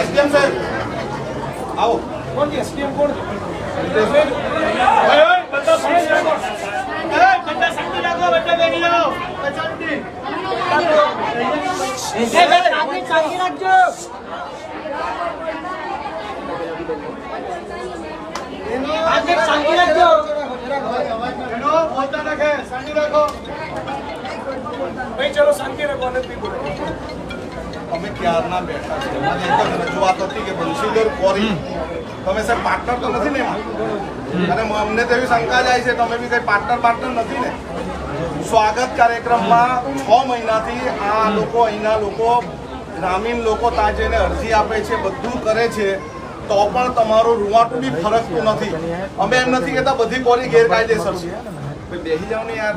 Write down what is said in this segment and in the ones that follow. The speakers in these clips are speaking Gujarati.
एसडीएम सर आओ कौन एसडीएम कौन ओए ओए बंदा सामने जाओ ए बंदा सामने जाओ बंदा बैठ जाओ 50 मिनट ए सर आपने चाबी रख दो আপনি চাঙ্গি রাখো বলতে রাখে চাঙ্গি রাখো ભાઈ ચલો શાંતિ રાખો નહીં બોલો અમે ક્યારના બેઠા છે મને એક જ રજૂઆત હતી કે બંશીધર કોરી. તમે સાહેબ પાર્ટનર તો નથી ને અને અમને તો એવી શંકા જાય છે તમે બી કઈ પાર્ટનર પાર્ટનર નથી ને? સ્વાગત કાર્યક્રમમાં છ મહિનાથી આ લોકો અહીંના લોકો ગ્રામીણ લોકો ત્યાં જઈને અરજી આપે છે બધું કરે છે. તો પણ તમારું રૂવાટું બી ફરકતું નથી. અમે એમ નથી કહેતા બધી કોરી ગેરકાયદેસર છે. ભાઈ બેસી જાઓ ને યાર.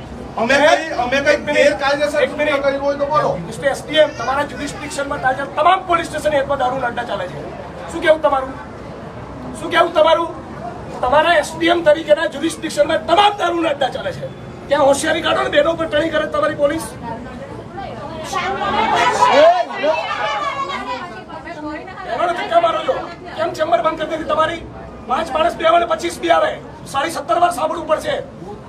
અમે કઈ અમે કઈ ગેરકાયદેસર કર્યું હોય તો બોલો. મિસ્ટર એસડીએમ તમારા જ્યુરિસ્ડિક્શનમાં તાજા તમામ પોલીસ સ્ટેશન એકમાં દારૂ અડ્ડા ચાલે છે. શું કેવું તમારું? શું કેવું તમારું? તમારા એસડીએમ તરીકેના જ્યુરિસ્ડિક્શનમાં તમામ દારૂ અડ્ડા ચાલે છે. ત્યાં હોશિયારી કાઢો ને બેનો પર ટણી કરે તમારી પોલીસ. કેમ ચેમ્બર બંધ કરી દીધી તમારી? પાંચ માણસ બે આવે ને પચીસ બી આવે. સાડી સત્તર વાર સાંભળવું પડશે.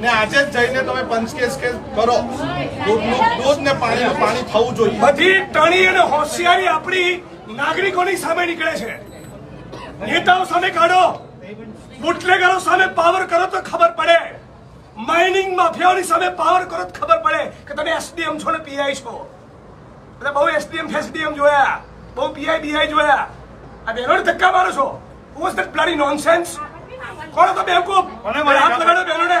ને આજે જ જઈને તમે પંચકેશ કેસ કરો. દૂધનું દૂધ ને પાણી પાણી થવું જોઈએ. બધી ટણી અને હોશિયારી આપણી નાગરિકોની સામે નીકળે છે. નેતાઓ સામે કાઢો. બુટલેગરો સામે પાવર કરો તો ખબર પડે. માઇનિંગ માફિયાઓની સામે પાવર કરો તો ખબર પડે કે તમે એસડીએમ છો ને પીઆઈ છો. એટલે બહુ એસડીએમ ફેસડીએમ જોયા. બહુ પીઆઈ બીઆઈ જોયા. આ બહેનોને ધક્કા મારો છો. વોઝ ધેટ બ્લડી નોનસેન્સ કોણ તો બેવકૂફ મને મારી હાથ લગાડો બહેનોને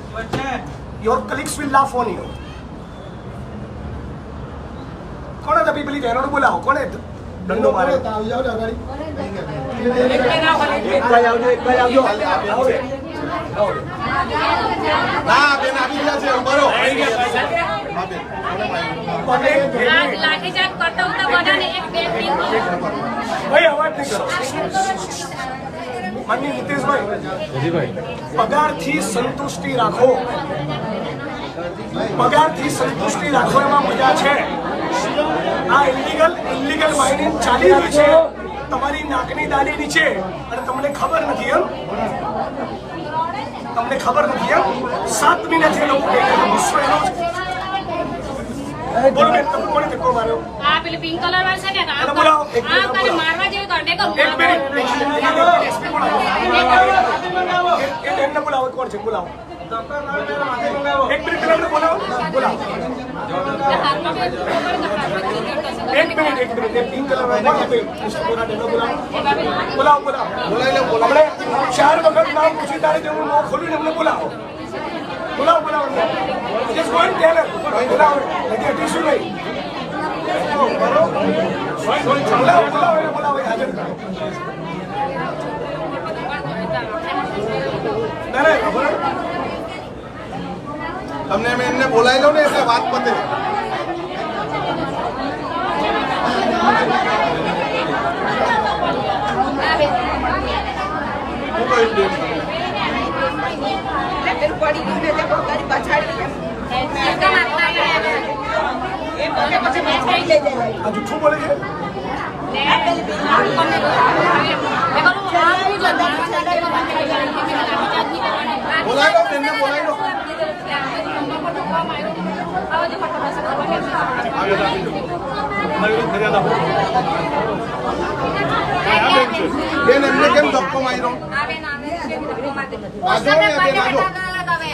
Your colleagues will laugh on you કોણે તપી પેલી બહેનોને બોલાવો? કોણે દંડો મારે. લાઠીચાર્જ કરતા હતા બધાને એક બે કરો નીતિશભાઈ પગારથી સંતુષ્ટિ રાખો. પગારથી સંતુષ્ટિ રાખો એમાં મજા છે. આ ઇલીગલ ઇલીગલ માઇનિંગ ચાલી રહ્યું છે. તમારી નાકની દાની નીચે. અને તમને ખબર નથી એમ? તમને ખબર નથી એમ? સાત મહિનાથી લોકો. ગુસ્સો એનો બોલો બેન તમે કોને ધક્કો માર્યો? આ પેલી પિંક કલર વાળી છે ને આ મિનિટ તને. મારવા જેવી કર. દે કરું. એક મિનિટ એ બોલાવો કોણ છે? બોલાવો. એક મિનિટ પેલા બોલાવો. બોલાવો એક મિનિટ એક મિનિટ પિંક કલર વાળો કોણ છે મિસ્ટર બોરાટ એમને બોલાવો બોલાવો. બોલાવો બોલાવી લે બોલાવી હમણે ચાર વખત નામ પૂછી તારે મોં ખોલ્યું એમને બોલાવો. બોલાવો બોલાવો. જસ્ટ બોલાવો. નહીં તમને મેં એમને બોલાવી દઉં ને એટલે વાત પતે. પડી ગયું ને તે બહુ પછાડી આ જૂઠું બોલે છે બોલાવી દો બેનને બોલાવી દો બેન એમને કેમ ધક્કો માર્યો આજો ને બેન આજો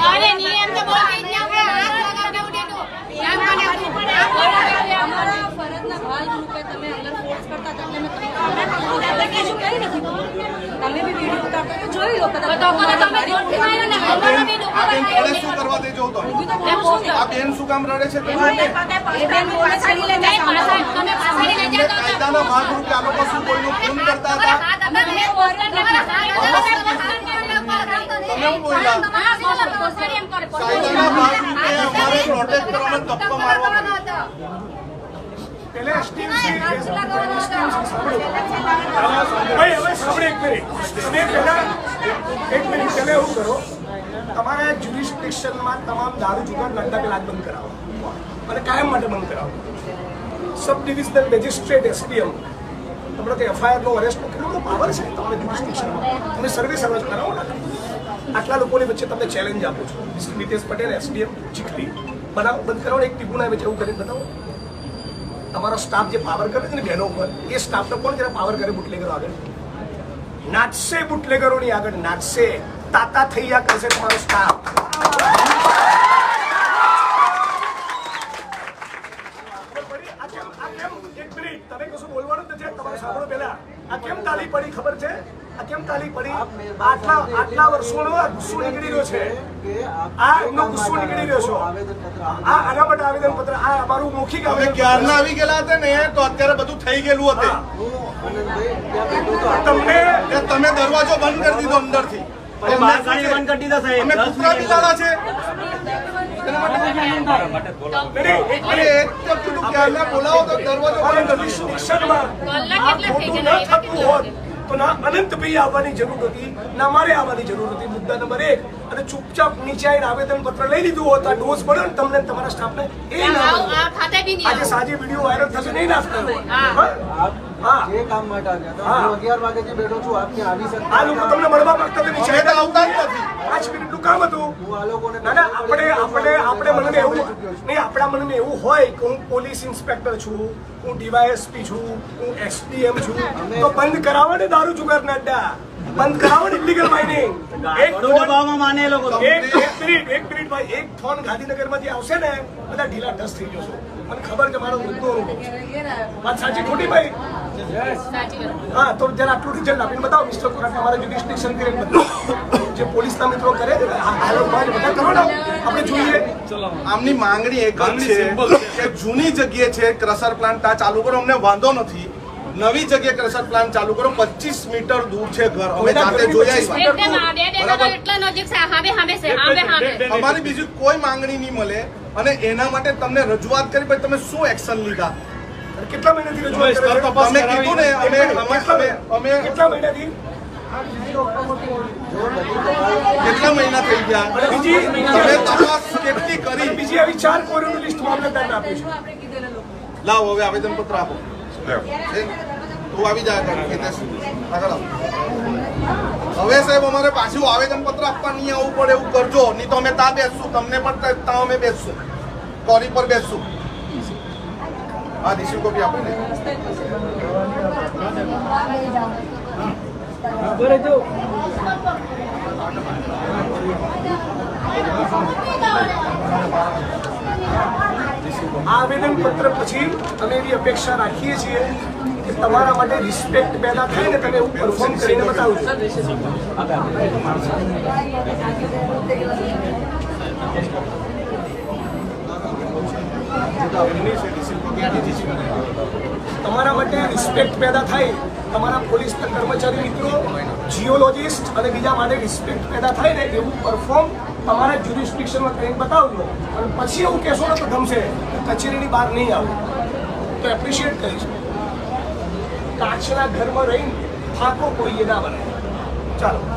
અરે નિયમ તો કઈ જ આપણે હાથ લગાવવું દીધું એમ મને અમારા ફરજના ભાગરૂપે તમે બી વીડિયો ઉતારતા તો જોઈ લો કદાચ રડે શું કરવા આ બેન શું કામ રડે છે કાયદાના ભાગરૂપે આ લોકો શું કોઈનું ખૂન કરતા હતા. તમારા જ્યુરિસ્ડિક્શનમાં તમામ દારૂ જુગાર બંધ કરાવો. અને કાયમ માટે બંધ કરાવો. સબ ડિવિઝનલ મેજિસ્ટ્રેટ એસડીએમ તમને કે એફઆઈઆરનો અરેસ્ટ કેટલો બધો પાવર છે તમારે પોલીસ સ્ટેશનમાં તમે સર્વિસ સર્વિસ કરાવો ને. આટલા લોકોની વચ્ચે તમને ચેલેન્જ આપું છું. મિસ્ટર નીતેશ પટેલ એસડીએમ ચીખલી બનાવો, બંધ કરાવો એક ટીપુ આવે છે, એવું કરીને બતાવો. તમારો સ્ટાફ જે પાવર કરે છે ને બહેનો ઉપર, એ સ્ટાફનો કોણ જરા પાવર કરે બુટલેગરો આગળ? નાચશે બુટલેગરોની આગળ, નાચશે. તાતા થઈ ગયા કરશે તમારો સ્ટાફ આ કેમ- આ કેમ? એક મિનિટ, તમે કશું બોલવાનું જ નથી તમારે સાંભળો પેલા? આ કેમ તાલી પડી ખબર છે? આ કેમ તાલી પડી? આટલા આટલા વર્ષોનો આ ગુસ્સો નીકળી રહ્યો છે. આ એમનો ગુસ્સો નીકળી રહ્યો છે. આ આના માટે આવેદન પત્ર આ અમારું મૌખિક આવેદન ક્યારના આવી ગયેલા હતા ને? તો અત્યારે બધું થઈ ગયેલું હતું. તમને તમે દરવાજો બંધ કરી દીધો અંદરથી. બંધ કરી દીધા સાહેબ. અમે કૂતરા બિલાડા છે અરે એક તો કીધું ક્યારના બોલાવો તો દરવાજો આ બંધ કરી દીધો ડિસ્ટ્રિક્શનમાં કલાક આ કેટલા થઈ ખોટું ગયા? ન થતું હોત તો ના અનંતભાઈ આવવાની જરૂર હતી ના મારે આવવાની જરૂર હતી મુદ્દા નંબર એક અને ચૂપચાપ નીચે આવીને આવેદન પત્ર લઈ લીધું હોત આ ડોઝ મળ્યો ને તમને તમારા સ્ટાફને એ ના આજે આવું. સાંજે વીડિયો વાયરલ થશે નહીં ના થયો હા. હા? હા જે કામ માટે આવ્યા હતા હા. બેઠો છું આપ આવી શકતા આ લોકો તમને મળવા માંગતા હતા નીચે અમે તો આવ્યા. આવતા જ નથી પાંચ મિનિટનું કામ હતું હું આ લોકોને ના ના આપણે આપણે આપણે મનમાં એવું નહીં એવું હોય કે હું પોલીસ ઇન્સ્પેક્ટર છું હું ડીવાયએસપી છું હું એસડીએમ છું તો બંધ કરાવો ને દારૂ જુગારના અડ્ડા. બંધ કરાવો ને ઇલીગલ માઇનિંગ એક દબાવમાં માને એ લોકો. એક મિનિટ એક મિનિટ ભાઈ એક ફોન ગાંધીનગરમાંથી આવશે ને બધા ઢીલા ઢસ થઈ જશો. મને ખબર કે મારો મુદ્દો વાત સાચી ખોટી ભાઈ. હા તો જરા આટલું રિઝલ્ટ આપીને બતાવો મિસ્ટર કોરાટ અમારા જ્યુડિસ્ટિક્શન કરીને બતાવો જે પોલીસના મિત્રો કરે છે લોકો બધા કરો ને. આપણે જોઈએ. આમની માંગણી એક જ છે કે જૂની જગ્યાએ છે ક્રશર પ્લાન્ટ આ ચાલુ કરો અમને વાંધો નથી. નવી જગ્યાએ ક્રશર પ્લાન્ટ ચાલુ કરો. 25 મીટર દૂર છે ઘર. અમે જાતે હામે અમારી બીજી કોઈ માંગણી નહીં મળે. અને એના માટે તમને રજૂઆત કરી પછી તમે શું એક્શન લીધા? કેટલા મહિનાથી રજૂઆત કરે તમે કીધું ને અમે અમે અમે અમે કેટલા મહિનાથી? કેટલા મહિના થઈ ગયા? બીજી તમે તપાસ કેટલી કરી? બીજી આવી ચાર કોરીનું લિસ્ટ મામલતદારને આપ્યું છે લાવો હવે આવેદન પત્ર આપો છે? તું આવી જા આગળ, હિતેશ. આગળ. હવે સાહેબ અમારે પાછું આવેદન પત્ર આપવા નહીં આવવું પડે એવું કરજો. નહીં તો અમે ત્યાં બેસશું. તમને પણ ત્યાં- અમે બેસશું. કોરી પર બેસશું. હા રિસીવ કોપી આપો ને. આ આવેદન પત્ર પછી અમે એવી અપેક્ષા રાખીએ છીએ કે તમારા માટે રિસ્પેક્ટ પેદા થાય ને તમે એવું પરફોર્મ કરીને બતાવજો તમારા માટે રિસ્પેક્ટ પેદા થાય તમારા પોલીસના કર્મચારી મિત્રો જીઓલોજિસ્ટ અને બીજા માટે રિસ્પેક્ટ પેદા થાય ને એવું પરફોર્મ તમારા જ્યુરિસ્ડિક્શનમાં કરીને બતાવજો. અને પછી એવું કહેશો ને તો ગમશે, કચેરીની બહાર નહીં આવું. તો એપ્રિશિએટ કરીશ કાચના ઘરમાં રહીને ફાંકો કોઈએ ના બને ચાલો.